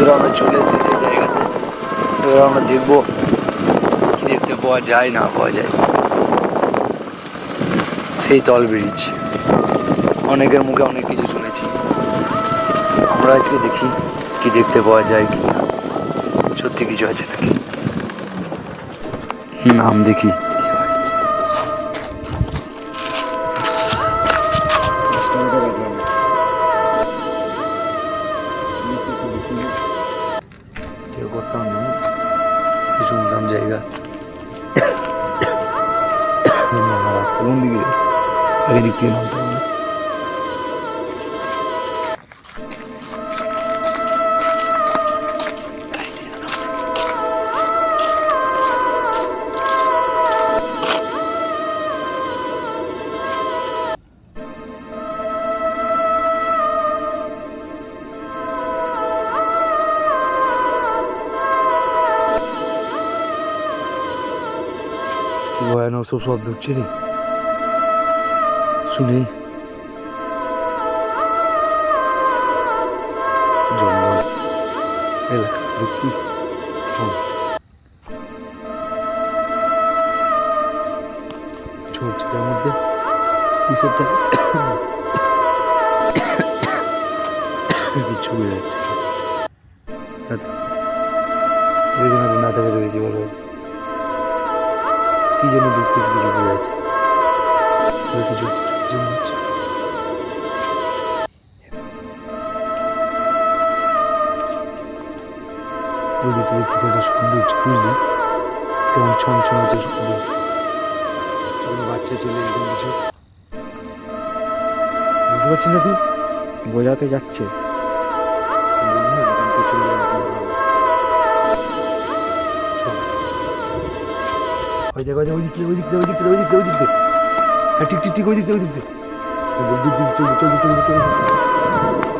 বন্ধুরা আমরা চলে এসেছি সেই জায়গাতে। এবার আমরা দেখব কি দেখতে পাওয়া যায়, না পাওয়া যায়। সেই তল ব্রিজ অনেকের মুখে অনেক কিছু শুনেছি। আমরা আজকে দেখি কি দেখতে পাওয়া যায় কি সত্যি কিছু আছে নাকি? নাম দেখি। কেউ করতাম না কি শুনছাম জায়গা নামা রাস্তা কোন দিকে আগে দিক থেকে নামতে কি ভয়ানক সব শব্দ হচ্ছে রে? শুনে। জঙ্গল, এলাকা, দেখছিস? তার মধ্যে। কিসের থাকে। কিচ্ছু বোঝা যাচ্ছে না। থাকে রয়েছে বলো কি যেন থেকে কিছু বোঝা যাচ্ছে কিছু হচ্ছে। ওই বাচ্চা ছেলে বুঝতে পারছিস না তুই? বোঝাতে যাচ্ছে। ওই দেখো, ওই দিক ওই দিক ওই দিক ওই দিক ওই দিক হ্যাঁ ঠিক ঠিক ঠিক, ওই দিক ওই দিক থেকে। ওই দিক থেকে চল চল চল চল।